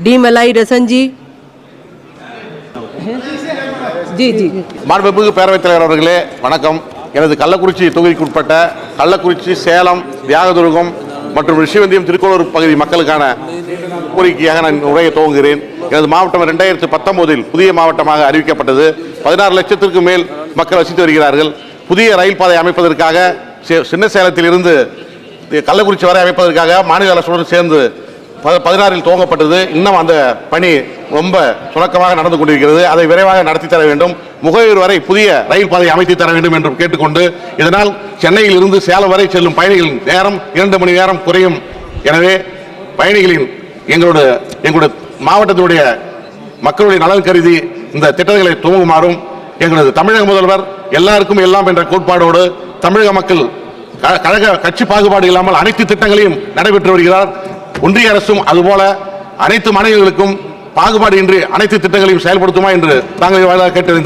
डीमलाई रसन जी जी जी மாண்புமிகு பேரவைத் தலைவர் அவர்களே வணக்கம் எனது கள்ளக்குறிச்சி தொகுதிக்குட்பட்ட கள்ளக்குறிச்சி சேலம் தியாகதுருகம் மற்றும் ரிஷிவந்தியம் திருக்கோளூர் பகுதி மக்களுக்கான கோரிக்கையாக நான் உரையை துவங்குகிறேன் எனது மாவட்டம் ரெண்டாயிரத்து பத்தொன்பதில் புதிய மாவட்டமாக அறிவிக்கப்பட்டது பதினாறு லட்சத்திற்கு மேல் மக்கள் வசித்து வருகிறார்கள் புதிய ரயில் பாதை அமைப்பதற்காக சே- சின்ன சேலத்திலிருந்து கள்ளக்குறிச்சி வரை அமைப்பதற்காக மாநில அரசுடன் சேர்ந்து ப- பதினாறில் துவங்கப்பட்டது. இன்னும் அந்த பணி ரொம்ப சுணக்கமாக நடந்து கொண்டிருக்கிறது. அதை விரைவாக நடத்தி தர வேண்டும். முகையூர் வரை புதிய ரயில் பாதை அமைத்து தர வேண்டும் என்றும் கேட்டுக்கொண்டு இதனால் சென்னையில் இருந்து சேலம் வரை செல்லும் பயணிகளின் நேரம் இரண்டு மணி நேரம் குறையும். எனவே பயணிகளின் எங்களோட எங்களுடைய மாவட்டத்தினுடைய மக்களுடைய நலன் கருதி இந்த திட்டங்களை துவங்குமாறும் எங்களது தமிழக முதல்வர் எல்லாருக்கும் எல்லாம் என்ற கோட்பாடோடு தமிழக மக்கள் க- கழக கட்சி பாகுபாடு இல்லாமல் அனைத்து திட்டங்களையும் நடைபெற்று வருகிறார். ஒன்றிய அரசும் அதுபோல அனைத்து மாநிலங்களுக்கும் பாகுபாடு இன்றி அனைத்து திட்டங்களையும் செயல்படுத்துமா என்று தாங்கள் கேட்டறிந்து